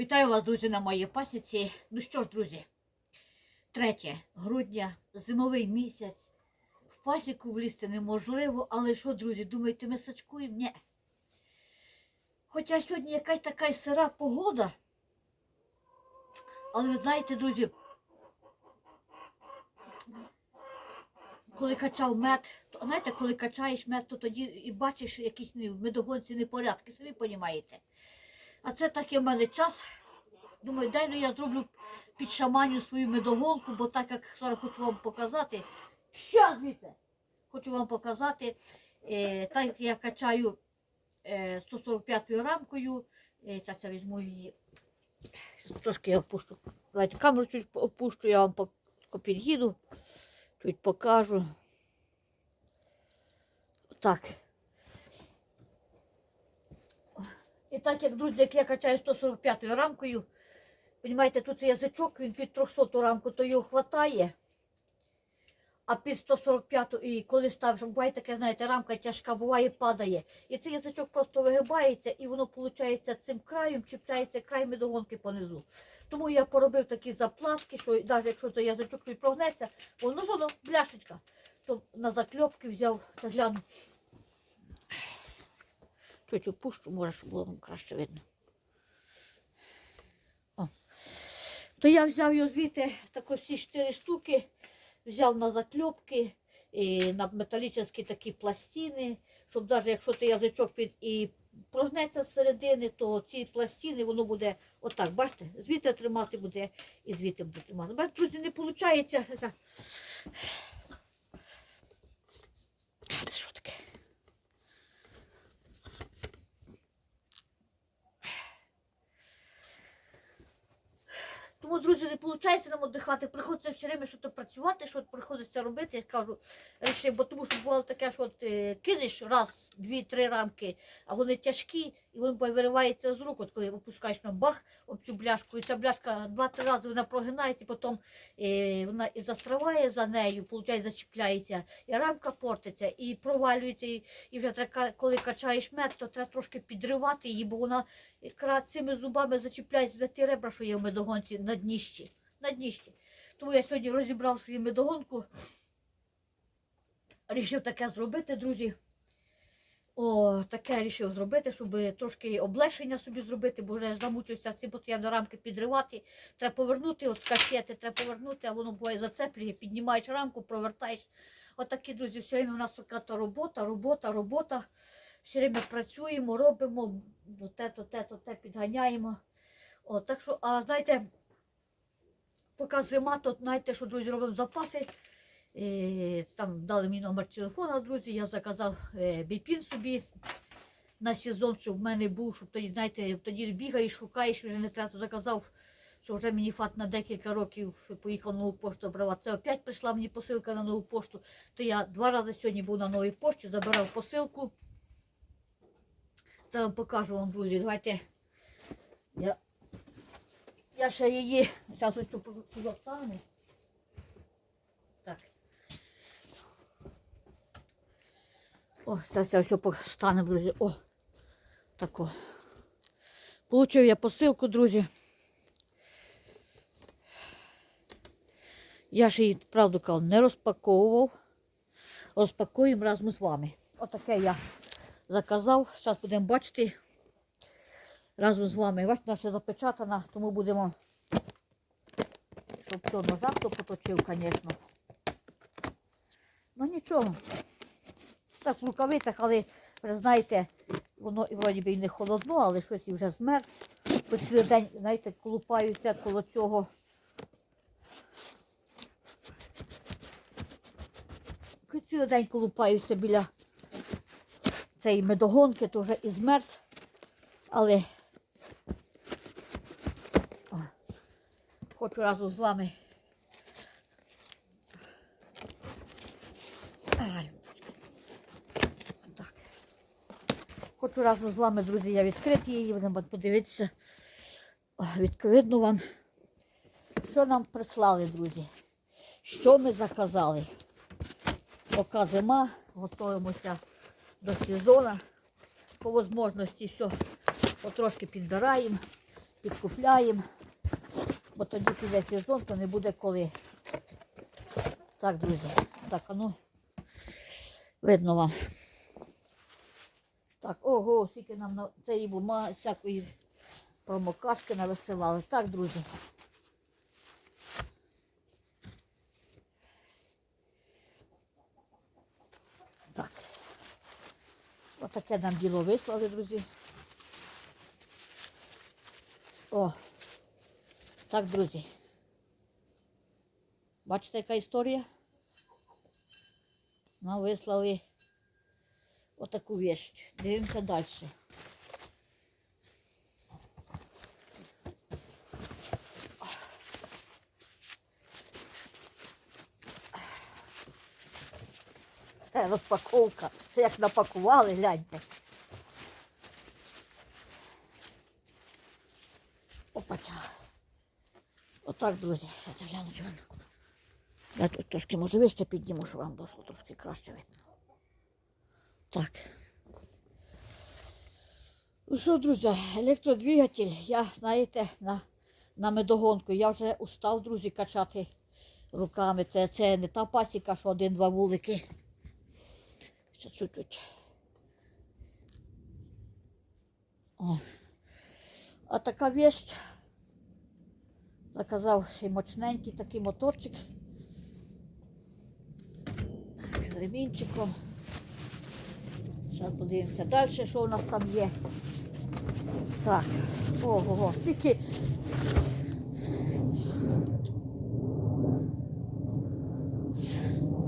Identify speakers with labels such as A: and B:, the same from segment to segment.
A: Вітаю вас, друзі, на моїй пасіці. Ну що ж, друзі, 3 грудня, зимовий місяць. В пасіку влізти неможливо, але що, друзі, думаєте, ми сачкуємо? Ні. Хоча сьогодні якась така сира погода. Але ви знаєте, друзі, коли качав мед, то знаєте, коли качаєш мед, то тоді і бачиш якісь ну, медогонці непорядки, самі розумієте. А це такий в мене час. Думаю, дай ну я зроблю під шаманю свою медогонку, бо так як зараз хочу вам показати. Що звідси? Хочу вам показати, е, так як я качаю е, 145 рамкою. Е, зараз я візьму її. Трошки я опущу. Давайте камеру чуть опущу, я вам під'їду, чуть покажу. Так. І так як, друзі, як я качаю 145 рамкою, розумієте, тут язичок, він під 300 рамку, то його хватає. А під 145 і коли ставиш, буває таке, знаєте, рамка тяжка, буває, падає. І цей язичок просто вигибається, і воно, виходить, цим краєм чіпляється край медогонки понизу. Тому я поробив такі заплатки, що навіть якщо цей язичок чуть прогнеться, воно ж воно бляшечка. То на закльопки взяв, це гляну. Чуть опущу, може, щоб було краще видно. То я взяв його звідти так ось ці чотири штуки, взяв на закльопки, і на металічні такі пластини, щоб навіть якщо цей язичок під і прогнеться з середини, то ці пластини воно буде отак, бачите, звідти тримати буде і звідти буде тримати. Бачите, друзі, не виходить. Це що таке? Тому, друзі, не виходить нам віддихати, приходиться все время щось працювати, що приходиться робити. Я кажу, бо тому що бувало таке, що от, е, кинеш раз, дві, три рамки, а вони тяжкі, і він виривається з рук, от коли опускаєш на бах об цю бляшку, і ця бляшка два-три рази вона прогинається, потім е, вона і застриває за нею, виходить, зачіпляється, і рамка портиться, і провалюється, і, і вже треба, коли качаєш мед, то треба трошки підривати її, бо вона якраз цими зубами зачіпляється за ті ребра, що є в медогонці на дніщі. На дніщі. Тому я сьогодні розібрав свою медогонку. Рішив таке зробити, друзі. О, таке рішив зробити, щоб трошки облегшення собі зробити, бо вже замучився цим постійно рамки підривати. Треба повернути, от касети треба повернути, а воно буває зацеплює, піднімаєш рамку, провертаєш. Отакі, друзі, все время у нас така робота, робота, робота. Все время працюємо, робимо, ну, те, то, те, то, те підганяємо. О, так що, а знаєте, поки зима, то знаєте, що друзі робимо запаси. Е, там дали мені номер телефона, друзі, я заказав е, біпін собі на сезон, щоб в мене був, щоб тоді, знаєте, тоді бігаєш, шукаєш, вже не треба, заказав, що вже мені фат на декілька років поїхав нову пошту брала. Це опять прийшла мені посилка на нову пошту. То я два рази сьогодні був на новій пошті, забирав посилку. Зараз покажу вам, друзі. Давайте. Я, я ще її. Зараз ось тут застану. Так. О, зараз я все постану, друзі. О, тако. Получив я посилку, друзі. Я ж її, правду кажу, не розпаковував. Розпакуємо разом з вами. Отаке я заказав. Зараз будемо бачити разом з вами. Бачите, вона ще запечатана, тому будемо, щоб все ножа хто поточив, звісно. Ну нічого. Так, в рукавицях, але вже знаєте, воно і вроді би і не холодно, але щось і вже змерз. По цілий день, знаєте, колупаюся коло цього. Цілий день колупаюся біля цієї медогонки, то вже і змерз. Але хочу разом з вами. Ай, так. Хочу разом з вами, друзі, я відкрити її, будемо подивитися. О, Відкридно вам, що нам прислали, друзі. Що ми заказали. Поки зима, готуємося до сезону. По можливості все потрошки підбираємо. підкупляємо, бо тоді піде сезон, то не буде коли. Так, друзі. Так, а ну, видно вам. Так, ого, скільки нам на цієї бумаги всякої промокашки нависилали. Так, друзі. Так. Отаке нам діло вислали, друзі. О. Так, друзі. Бачите, яка історія? Нам вислали отаку вещь. Дивимося далі. Е, Розпаковка. Як напакували, гляньте. Опача. Отак, друзі. Я це гляну, чи воно. Я тут трошки може вище підніму, щоб вам дошло трошки краще видно. Так. Ну що, друзі, електродвигатель, я, знаєте, на, на медогонку. Я вже устав, друзі, качати руками. Це, це не та пасіка, що один-два вулики. Ще чуть-чуть. А така вещь. Заказав ще й мощненький такий моторчик. З ремінчиком. Зараз подивимося далі, що у нас там є. Так, ого, скільки.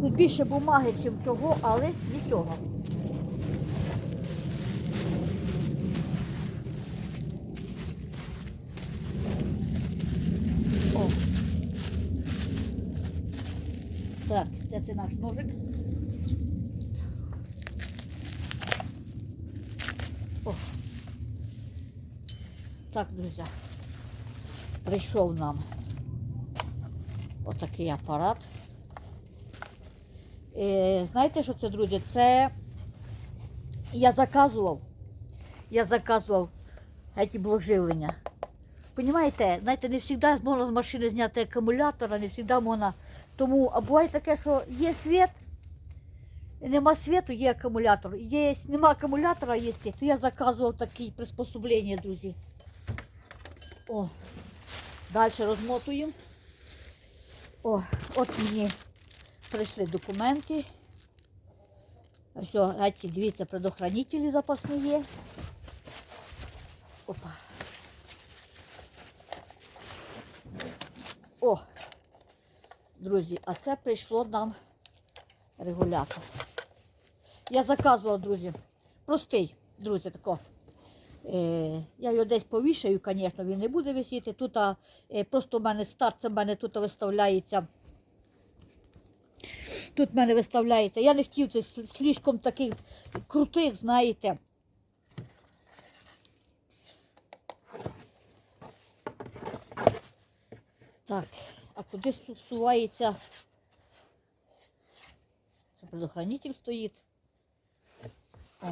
A: Тут більше бумаги, ніж цього, але нічого. О. Так, де це наш ножик? О. Так, друзі, прийшов нам отакий апарат. Е, знаєте, що це, друзі? Це я заказував. Я заказував ці блок живлення. Понімаєте, знаєте, не завжди можна з машини зняти акумулятор, а не завжди можна. Тому, а буває таке, що є світ, і нема світу, є акумулятор. Є, нема акумулятора, є світ. То я заказував такі приспособлення, друзі. О, далі розмотуємо. О, от мені прийшли документи. Все, ці дивіться, предохранителі запасні є. Опа. О, друзі, а це прийшло нам регулятор. Я заказувала, друзі. Простий, друзі, тако. Е, я його десь повішаю, звісно, він не буде висіти. Тут а, е, просто в мене старт, це в мене тут виставляється. Тут в мене виставляється. Я не хотів цих слишком таких крутих, знаєте. Так, а куди су- всувається? Це предохранитель стоїть. О,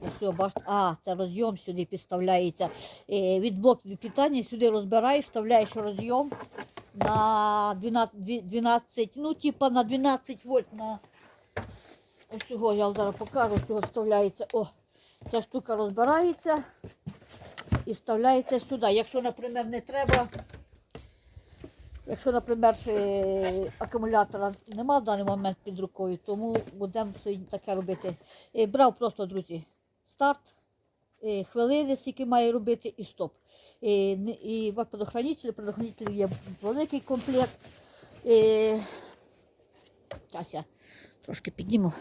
A: ось бачите. А, це розйом сюди підставляється. Е, від блоку питання сюди розбираєш, вставляєш розйом на 12, 12 ну, типа на 12 вольт на ось я зараз покажу, ось цього вставляється. О, ця штука розбирається і вставляється сюди. Якщо, наприклад, не треба. Якщо, наприклад, е, акумулятора нема в даний момент під рукою, тому будемо таке робити. Е, Брав просто, друзі, старт, е, хвилини, скільки має робити, і стоп. І, і в предохранителі, предохранителі є великий комплект. Е, Зараз трошки підніму.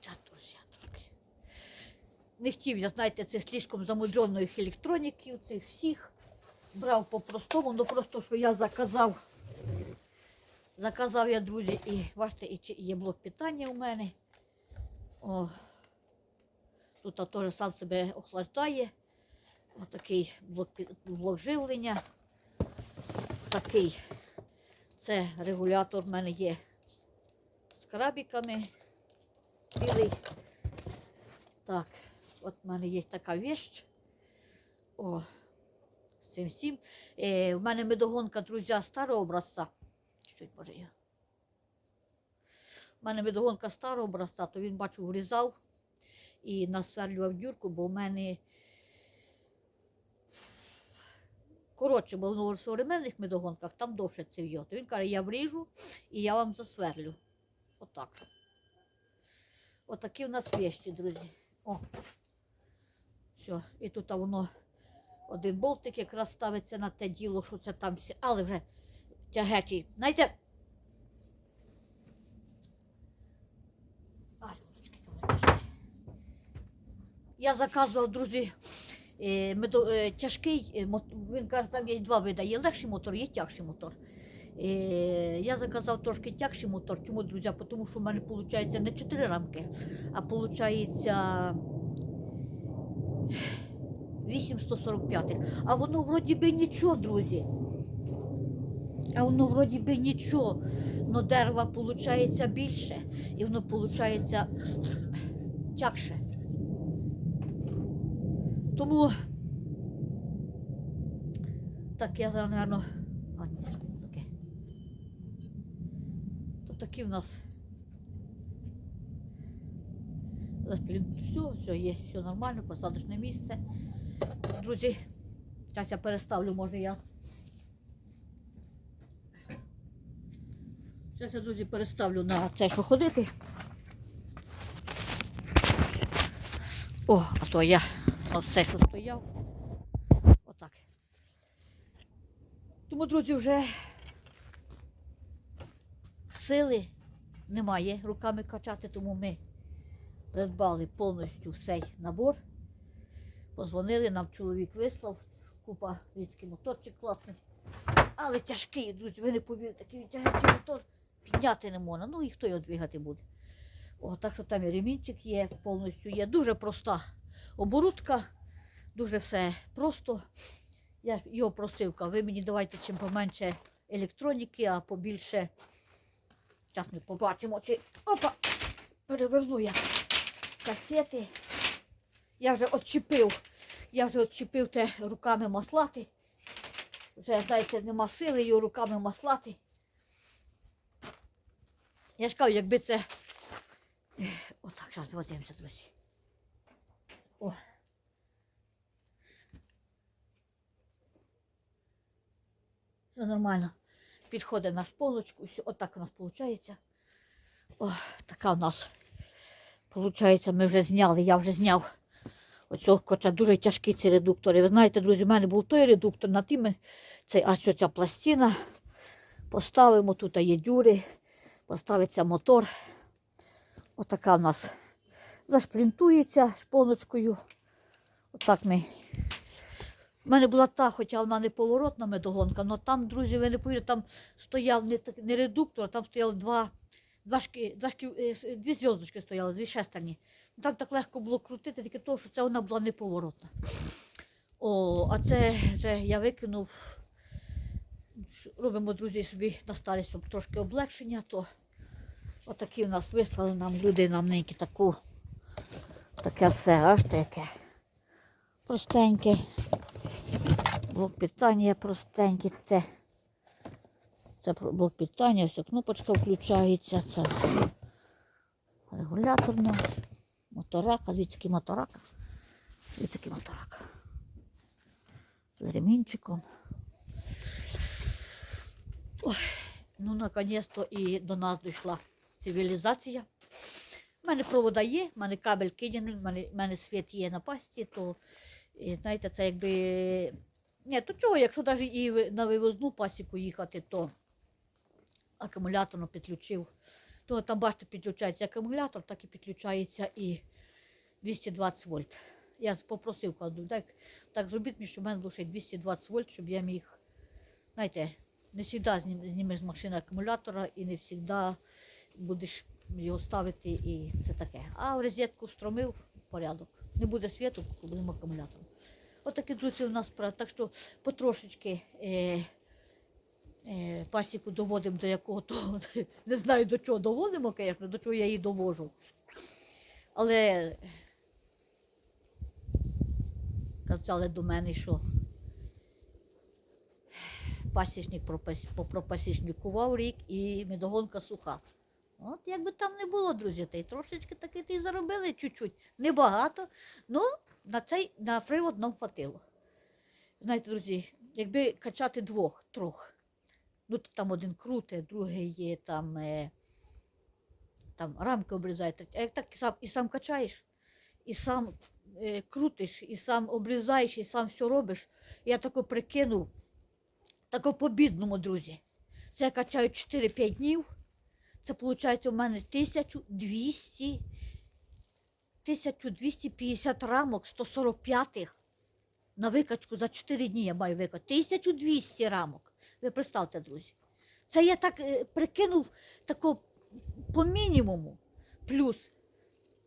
A: Та, друзі, трошки. Не хотів я, знаєте, це слишком замудрених електроніків, цих всіх. Брав по-простому, ну просто що я заказав. Заказав я, друзі, і бачите, і є блок питання у мене. О, тут теж сам себе охлаждає. Отакий блок, блок живлення. Такий. Це регулятор в мене є. крабиками. Білий. Так, от в мене є така вещь. О, цим всім. Е, в мене медогонка, друзі, старого образця. Чуть може я. У мене медогонка старого образця, то він, бачу, врізав і насверлював дюрку, бо в мене коротше, бо в новосовременних медогонках там довше цев'йо. То він каже, я вріжу і я вам засверлю. Отак. Отакі в нас вещі, друзі. О. Все, і тут воно один болтик якраз ставиться на те діло, що це там всі, але вже тягечий. Знаєте. Я заказував, друзі, е, е, тяжкий е, мот- Він каже, там є два види. Є легший мотор, є тягший мотор. Я заказав трошки тягший мотор. Чому, друзі? Тому що в мене виходить не 4 рамки, а виходить 845. А воно вроді би нічого, друзі. А воно вроді би нічого. Но дерева виходить більше і воно виходить тягше. Тому так я зараз, напевно. А, ні, таке. То такі в нас. Все, все є, все нормально, посадочне місце. Друзі, зараз я переставлю, може я. Зараз я, друзі, переставлю на це, що ходити. О, а то я оце, що стояв. Отак. Тому, друзі, вже сили немає руками качати, тому ми придбали повністю цей набор. Позвонили, нам чоловік вислав, купа рідкий моторчик класний. Але тяжкий, друзі, ви не повірите, такий тягучий мотор підняти не можна. Ну і хто його двигати буде. О, так що там і ремінчик є, повністю є. Дуже проста оборудка, дуже все просто. Я його просив, ви мені давайте чим поменше електроніки, а побільше. Зараз ми побачимо, чи опа! Переверну я касети. Я вже відчепив, я вже відчепив те руками маслати. Вже, знаєте, нема сили його руками маслати. Я ж кажу, якби це. Отак, зараз подивимося, друзі. О. Все нормально. Підходить на полочку, отак у нас виходить. О, така у нас виходить, ми вже зняли, я вже зняв оцього хоча дуже тяжкі ці редуктори. Ви знаєте, друзі, в мене був той редуктор, на тим цей, а що ця пластина. Поставимо, тут є дюри, поставиться мотор. Отака в нас зашплінтується шпоночкою. Отак ми. У мене була та, хоча вона не поворотна медогонка, але там, друзі, ви не повірите, там стояв не, не редуктор, а там стояли два, два, шки, два шки, е, дві зв'язочки стояли, дві шестерні. Там так легко було крутити, тільки того, що це вона була неповоротна. О, а це вже я викинув. Робимо, друзі, собі на старість щоб трошки облегшення, то отакі в нас вислали нам люди, нам ненькі таку. Таке все, аж таке. Простеньке. Блок питання простенький. Це, це блок питання, все, кнопочка включається. Це регуляторно. Моторака, який моторака. Дивіться, який моторака. З ремінчиком. Ой, ну, наконець-то і до нас дійшла цивілізація. У мене провода є, в мене кабель кидяний, в мене, мене світ є на пасті, то і, знаєте, це якби. Ні, то чого, якщо навіть і на вивозну пасіку їхати, то акумуляторно підключив. То там, бачите, підключається акумулятор, так і підключається і 220 вольт. Я попросив, кажу, так, так зробіть мені, щоб в мене було ще 220 вольт, щоб я міг, знаєте, не завжди знім, знімеш з машини акумулятора і не завжди будеш його ставити і це таке. А в розетку встромив порядок. Не буде світу, будемо акумулятором. Отакі друзі у нас. Так що потрошечки е, пасіку доводимо до якого то не знаю до чого доводимо, звісно, до чого я її довожу. Але казали до мене, що пасічник пропас- пропасічникував рік і медогонка суха. От якби там не було, друзі, та й трошечки таки ти заробили чуть-чуть. Небагато, ну на цей на привод нам хватило. Знаєте, друзі, якби качати двох, трьох, ну там один круте, другий є там, е, там рамки обрізаєте. А як так і сам, і сам качаєш, і сам е, крутиш, і сам обрізаєш, і сам все робиш. Я тако прикинув, тако по-бідному, друзі. Це я качаю 4-5 днів. Це виходить у мене 1200, 1250 рамок 145-х на викачку за 4 дні я маю викачку. 1200 рамок. Ви представте, друзі. Це я так е, прикинув тако по мінімуму. Плюс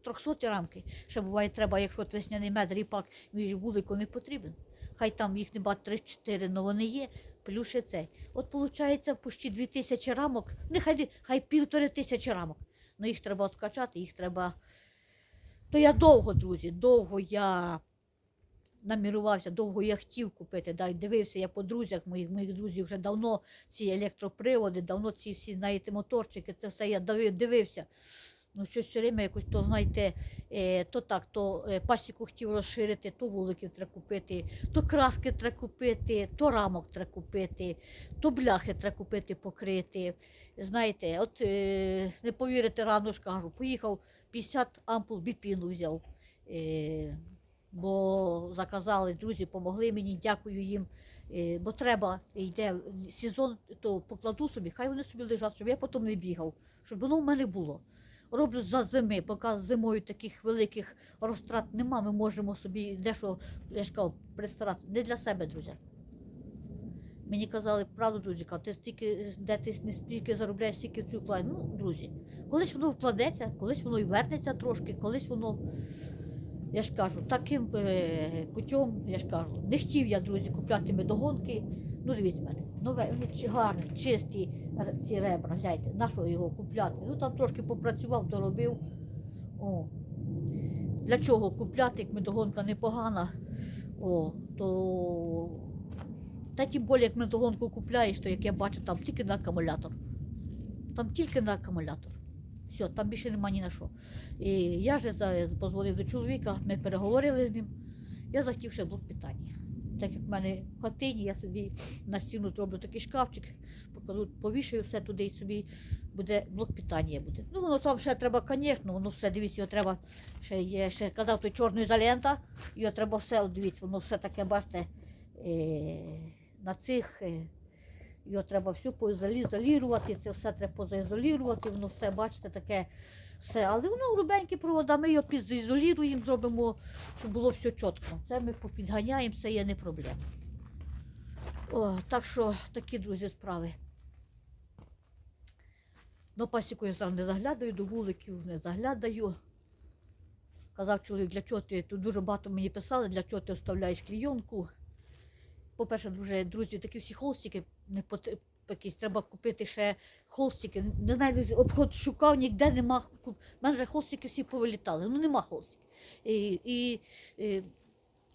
A: 300 рамки. Ще буває, треба, якщо весняний мед, ріпак, вулику не потрібен. Хай там їх не багато 3-4, але вони є, плюс ще цей. От виходить, почти 2000 рамок, нехай хай півтори тисячі рамок. Ну їх треба откачати, їх треба. То я довго, друзі, довго я намірувався, довго я хотів купити. Да, дивився я по друзях, моїх, моїх друзів вже давно ці електроприводи, давно ці всі, знаєте, моторчики, це все я дивився. Ну, щось все время якось, то знаєте, е, то так, то е, пасіку хотів розширити, то вуликів треба купити, то краски треба купити, то рамок треба купити, то бляхи треба купити, покрити. Знаєте, от е, не повірите, рано ж кажу, поїхав 50 ампул біпіну взяв. Бо заказали, друзі, помогли мені, дякую їм. Е, бо треба, йде сезон, то покладу собі, хай вони собі лежать, щоб я потім не бігав, щоб воно в мене було. Роблю за зими, поки зимою таких великих розтрат нема, ми можемо собі дещо, я ж кажу, пристарати. Не для себе, друзі. Мені казали, правду, друзі, ти стільки, де ти не стільки заробляєш, стільки в цю вкладаєш. Ну, друзі, колись воно вкладеться, колись воно і вернеться трошки, колись воно, я ж кажу, таким е, путем, я ж кажу, не хотів я, друзі, купляти медогонки. Ну, дивіться мене, нове, вони гарні, чисті ці ребра, гляньте, на що його купляти? Ну там трошки попрацював, доробив. О. Для чого купляти, як медогонка непогана, о, то та тим більше, як медогонку купляєш, то як я бачу, там тільки на акумулятор. Там тільки на акумулятор. Все, там більше нема ні на що. І я же за- позвонив до чоловіка, ми переговорили з ним. Я захотів ще блок питання. Так як в мене в хатині, я собі на стіну зроблю такий шкафчик, покладу, повішаю все туди і собі буде блок питання буде. Ну, воно там ще треба, звісно, воно все, дивіться, його треба, ще є, ще казав той чорний ізолента, його треба все, от дивіться, воно все таке, бачите, е, на цих, е, його треба все поізолірувати, це все треба позаізолірувати, воно все, бачите, таке все. Але воно грубенькі провода, ми його підізоліруємо, зробимо, щоб було все чітко. Це ми попідганяємо, це є не проблема. О, так що такі, друзі, справи. До пасіку я зараз не заглядаю, до вуликів не заглядаю. Казав чоловік, для чого ти тут дуже багато мені писали, для чого ти оставляєш клійонку. По-перше, друзі, друзі, такі всі холстики не пот- якісь треба купити ще холстики. Не знаю, обход шукав, ніде нема. У мене вже холстики всі повилітали, ну нема холстиків. І, і, і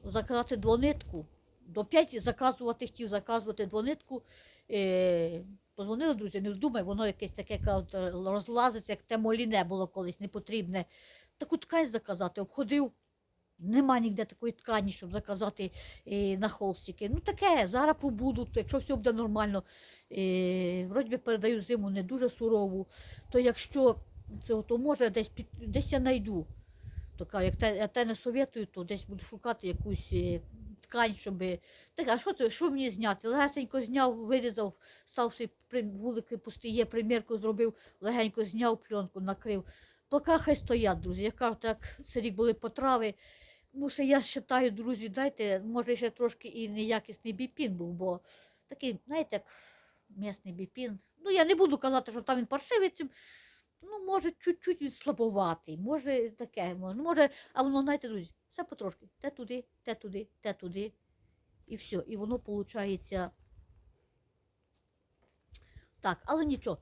A: заказати двонитку. До п'ять заказувати хотів заказувати двонитку. Е, позвонили, друзі, не вздумай, воно якесь таке розлазиться, як те моліне було колись непотрібне. Таку ткань заказати, обходив. Нема ніде такої ткані, щоб заказати е, на холстики. Ну таке, зараз побудуть, якщо все буде нормально. Е, вроді би передаю зиму не дуже сурову, то якщо це, то може десь, під, десь я знайду. Як те, я те не советую, то десь буду шукати якусь е, ткань, щоб. Так, а що це? Що мені зняти? Легесенько зняв, вирізав, стався при вулики пусті, є примірку зробив, легенько зняв пленку, накрив. Поки хай стоять, друзі. Я кажу, так цей рік були потрави. Ну, ще я вважаю, друзі, дайте, може ще трошки і неякісний біпін був, бо такий, знаєте, як м'ясний біпін. Ну, я не буду казати, що там він паршивий, ну, може, чуть-чуть він слабоватий, може таке, може, ну, може, а воно, знаєте, друзі, все потрошки. Те туди, те туди, те туди. І все. І воно виходить. Так, але нічого.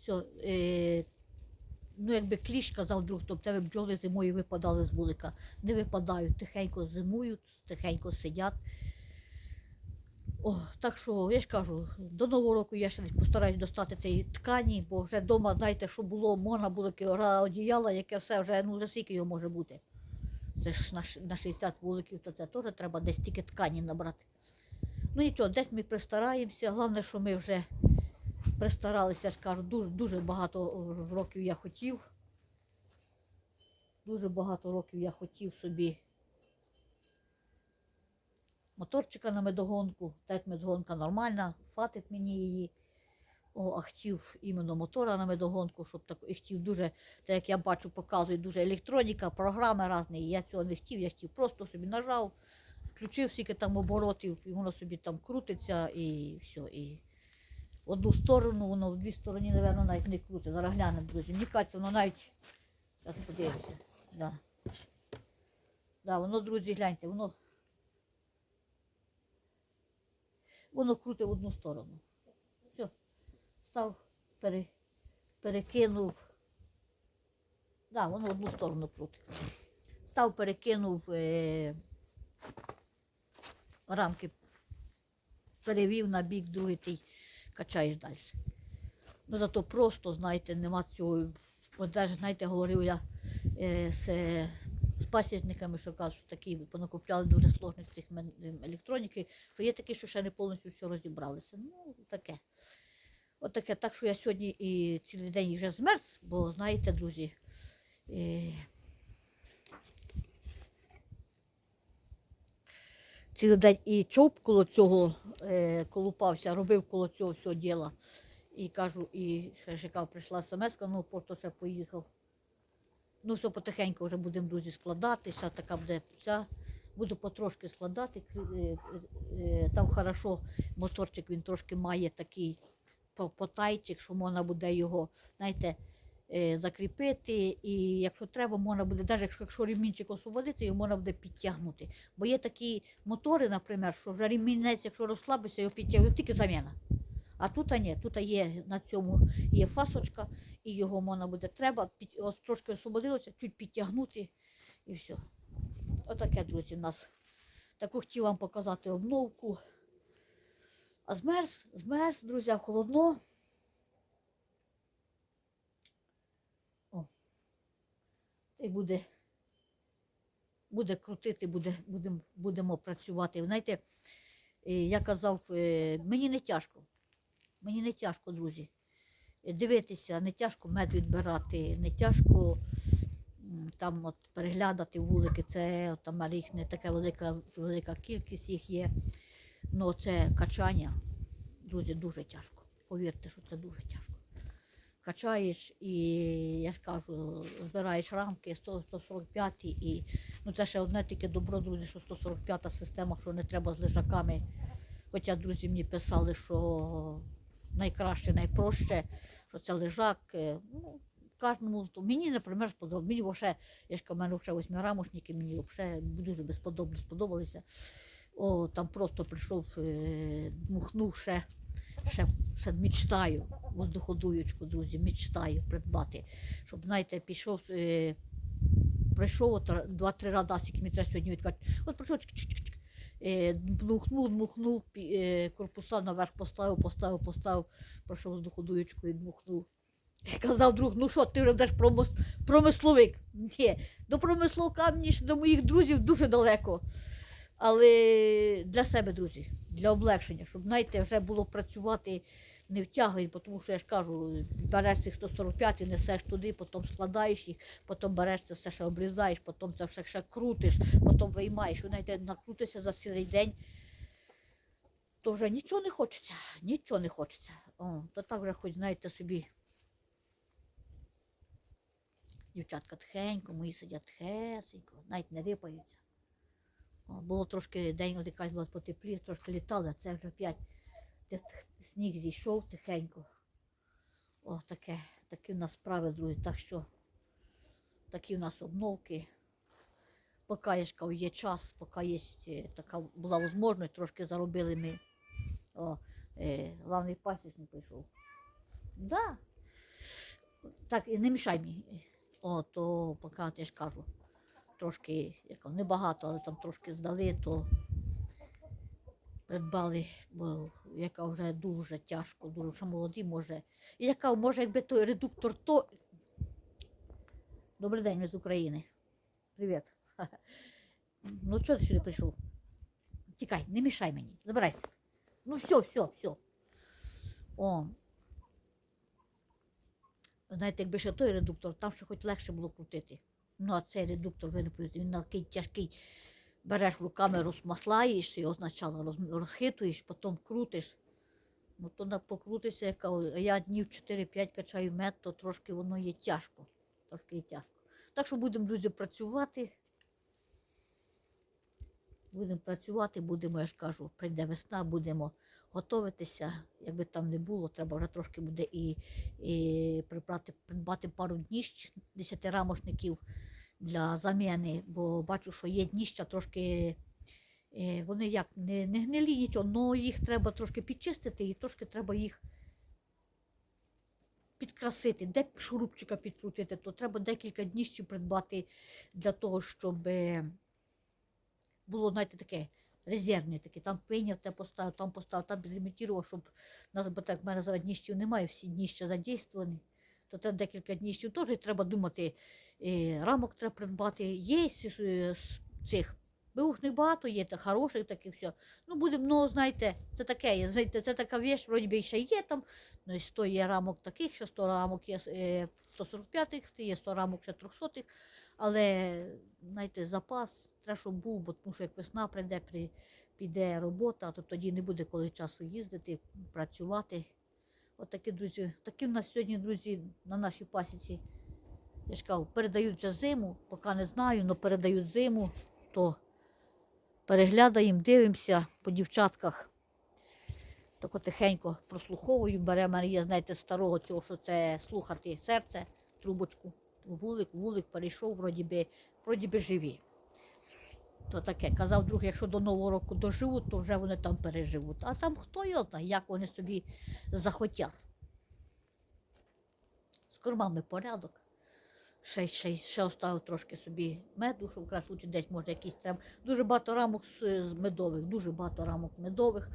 A: Все, е, ну якби кліщ казав друг, то в тебе бджоли зимою випадали з вулика. Не випадають, тихенько зимують, тихенько сидять. О, так що я ж кажу, до нового року я ще постараюсь достати цієї ткані, бо вже вдома, знаєте, що було, можна було кілограм одіяла, яке все вже, ну вже скільки його може бути. Це ж на 60 вуликів, то це теж треба десь тільки ткані набрати. Ну нічого, десь ми пристараємося. Головне, що ми вже пристаралися, я ж кажу, дуже, дуже багато років я хотів. Дуже багато років я хотів собі моторчика на медогонку. Так медогонка нормальна, хватить мені її. О, а хотів іменно мотора на медогонку, щоб так і хотів дуже, так як я бачу, показує дуже електроніка, програми різні. Я цього не хотів, я хотів просто собі нажав, включив скільки там оборотів, і воно собі там крутиться і все. І одну сторону, воно в дві сторони, напевно, навіть не крутить. Зараз глянемо, друзі. Мені воно навіть. Зараз подивимося. Да. Да, воно, друзі, гляньте, воно. Воно крутить в одну сторону. Все. Став, пере, перекинув. Да, воно в одну сторону крутить. Став, перекинув е, рамки, перевів на бік, другий ти качаєш далі. Ну зато просто, знаєте, нема цього. От навіть, знаєте, говорив я е, з, е, з пасічниками, що кажуть, що такі понакупляли дуже сложних цих електроніки, що є такі, що ще не повністю все розібралися. Ну, таке. От таке. Так що я сьогодні і цілий день вже змерз, бо знаєте, друзі. Е, цілий день і човп коло цього е, колупався, робив коло цього всього діла. І кажу, і ще чекав, прийшла смс, ну просто ще поїхав. Ну, все потихеньку вже будемо друзі складати, ще така буде ця. Буду потрошки складати. Е, е, е, Там хорошо моторчик він трошки має такий потайчик, що можна буде його, знаєте, закріпити. І якщо треба, можна буде, навіть якщо, якщо ремінчик освободиться, його можна буде підтягнути. Бо є такі мотори, наприклад, що вже ремінець, якщо розслабиться, його підтягнути, тільки заміна. А тут ні, тут є на цьому є фасочка, і його можна буде треба, під, ось трошки освободилося, чуть підтягнути і все. Отаке, друзі, у нас. Таку хотів вам показати обновку. А змерз, змерз, друзі, холодно. О. І буде, буде крутити, буде, будем, будемо працювати. Знаєте, е, я казав, е, мені не тяжко. Мені не тяжко, друзі. Е, Дивитися, не тяжко мед відбирати, не тяжко там от переглядати вулики. Це от, там їх не така велика, велика кількість їх є. Ну це качання, друзі, дуже тяжко. Повірте, що це дуже тяжко. Качаєш і, я ж кажу, збираєш рамки 100, 145 і ну це ще одне тільки добро, друзі, що 145 система, що не треба з лежаками. Хоча друзі мені писали, що найкраще, найпроще, що це лежак. е, Ну, кожному, мені, наприклад, сподобалося. Мені вже, я ж кажу, в мене вже восьмирамошники, мені вже дуже безподобно сподобалися. О, там просто прийшов, е, дмухнув ще, ще, ще мечтаю, воздуходуючку, друзі, мечтаю придбати. Щоб, знаєте, пішов, е, прийшов два-три радасики, мені треба сьогодні відкати. От прийшов, чик-чик-чик, е, дмухнув, дмухнув, е, корпуса наверх поставив, поставив, поставив, пройшов воздуходуючку і дмухнув. Казав друг, ну що, ти вже промис... промисловик? Ні, до промисловка мені ж до моїх друзів дуже далеко. Але для себе, друзі, для облегшення, щоб, знаєте, вже було працювати не втягуєш, тому що я ж кажу, береш цих 145 і несеш туди, потім складаєш їх, потім береш це все ще обрізаєш, потім це все ще крутиш, потім виймаєш. Ви знаєте, накрутишся за цілий день, то вже нічого не хочеться, нічого не хочеться. О, то так вже хоч, знаєте, собі. Дівчатка тхенько, мої сидять тхесенько, навіть не рипаються. Було трошки день, от якась була потеплі, трошки літали, а це вже п'ять. Сніг зійшов тихенько. О, таке, такі в нас справи, друзі. Так що такі в нас обновки. Поки кажу, є час, поки є е, така була можливість, трошки заробили ми. О, Е, главний пасічник прийшов. Да. Так, не мішай мені. О, то поки я ж кажу, трошки, як небагато, але там трошки здали, то придбали, бо яка вже дуже тяжко, дуже що молоді може. І яка може, якби той редуктор, то. Добрий день, ми з України. Привіт. Ну, чого ти сюди прийшов? Тікай, не мішай мені, забирайся. Ну, все, все, все. О. Знаєте, якби ще той редуктор, там ще хоч легше було крутити. Ну, а цей редуктор, ви не повірите, він такий тяжкий. Береш руками, розмаслаєш його спочатку роз, розхитуєш, потім крутиш. Ну, то на покрутися, яка, я днів 4-5 качаю мед, то трошки воно є тяжко. Трошки є тяжко. Так що будемо, друзі, працювати. Будемо працювати, будемо, я ж кажу, прийде весна, будемо готуватися. Якби там не було, треба вже трошки буде і, і прибрати, придбати пару дніщ, десятирамошників для заміни, бо бачу, що є дніща трошки. е, Вони як не, не гнилі нічого, але їх треба трошки підчистити і трошки треба їх підкрасити, де шурупчика підкрутити, то треба декілька дніщів придбати для того, щоб е, було, знаєте, таке резервне таке. Там прийняв, те поставив, там поставив, там підлімітував, щоб нас, бо так мене зараз дніщів немає, всі дніща задействовані. То треба декілька дніщів теж треба думати, е, рамок треба придбати. Є з- цих. Беушних багато є, та хороших таких все. Ну, будемо, ну, знаєте, це таке, знаєте, це така віч, вроді би ще є там, ну, 100 є рамок таких, ще 100 рамок є е, 145-х, є 100 рамок ще 300-х, але, знаєте, запас треба, щоб був, бо тому що як весна прийде, при, піде робота, то тоді не буде коли часу їздити, працювати. От такі, друзі, такі в нас сьогодні, друзі, на нашій пасіці. Я ж кажу, передають вже зиму, поки не знаю, але передають зиму, то переглядаємо, дивимося по дівчатках. Так тихенько прослуховую, бере мене знаєте, старого цього, що це слухати серце, трубочку, вулик, вулик перейшов, вроді би, вроді би живі. То таке. Казав друг, якщо до Нового року доживуть, то вже вони там переживуть. А там хто його знає, як вони собі захотять. З кормами порядок. Ще, ще, ще оставив трошки собі меду, щоб якраз лучше десь може якісь треба. Дуже багато рамок з медових, дуже багато рамок медових.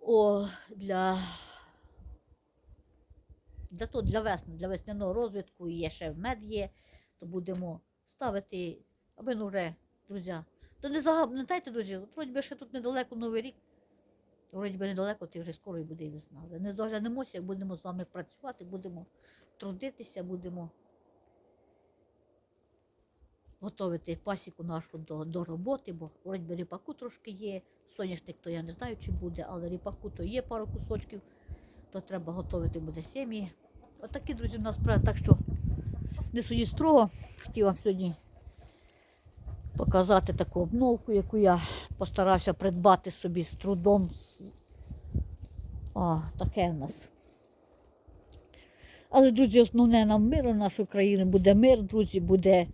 A: О, для, для, того, для весни, для весняного розвитку є ще мед є, то будемо ставити, аби ну вже, друзі. То не загаб, не дайте, друзі, вроді би ще тут недалеко Новий рік. Вроді би недалеко, ти вже скоро і буде і весна. Вже не здоглянемося, як будемо з вами працювати, будемо трудитися, будемо готувати пасіку нашу до, до роботи, бо вроді би ріпаку трошки є. Соняшник, то я не знаю, чи буде, але ріпаку то є пару кусочків, то треба готувати буде сім'ї. Отакі, друзі, у нас справи. Так що не судіть строго. Хотів вам сьогодні показати таку обновку, яку я постарався придбати собі з трудом. О, таке в нас. Але, друзі, основне нам миру нашої країни буде мир, друзі, буде,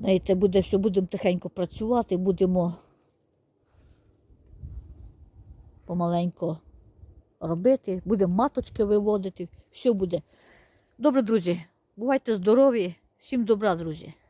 A: знаєте, буде все, будемо тихенько працювати, будемо помаленько робити, будемо маточки виводити, все буде. Добре, друзі, бувайте здорові, всім добра, друзі.